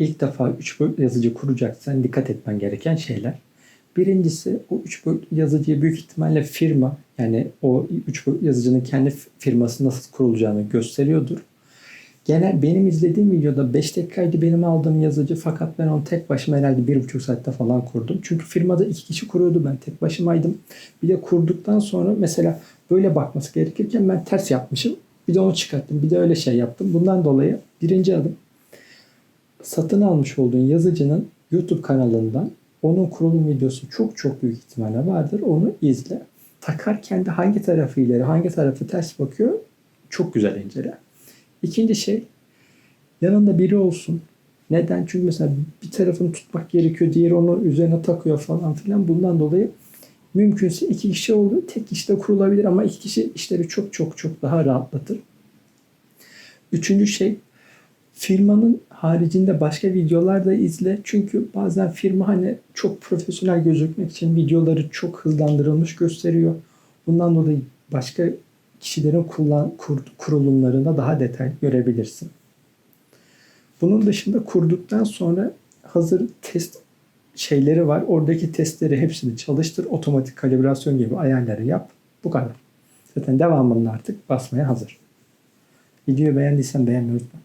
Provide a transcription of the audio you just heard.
ilk defa 3 boyutlu yazıcı kuracaksan dikkat etmen gereken şeyler. Birincisi o 3 boyutlu yazıcıyı büyük ihtimalle firma yani o 3 boyutlu yazıcının kendi firması nasıl kurulacağını gösteriyordur. Genel benim izlediğim videoda 5 dakikaydı benim aldığım yazıcı fakat ben onu tek başıma herhalde 1,5 saatte falan kurdum. Çünkü firmada iki kişi kuruyordu ben tek başımaydım. Bir de kurduktan sonra mesela böyle bakması gerekirken ben ters yapmışım. Bir de onu çıkarttım. Bir de öyle şey yaptım. Bundan dolayı birinci adım satın almış olduğun yazıcının YouTube kanalından onun kurulum videosu çok çok büyük ihtimalle vardır. Onu izle. Takarken de hangi tarafı ileri, hangi tarafı ters bakıyor çok güzel incele. İkinci şey yanında biri olsun. Neden? Çünkü mesela bir tarafını tutmak gerekiyor, diğeri onu üzerine takıyor falan filan. Bundan dolayı mümkünse iki kişi oluyor. Tek kişi de kurulabilir ama iki kişi işleri çok çok çok daha rahatlatır. Üçüncü şey firmanın haricinde başka videolar da izle. Çünkü bazen firma hani çok profesyonel gözükmek için videoları çok hızlandırılmış gösteriyor. Bundan dolayı başka kişilerin kullan, kur, kurulumlarında daha detay görebilirsin. Bunun dışında kurduktan sonra hazır test şeyleri var. Oradaki testleri hepsini çalıştır. Otomatik kalibrasyon gibi ayarları yap. Bu kadar. Zaten devamında artık basmaya hazır. Videoyu beğendiysen beğenmeyi unutma.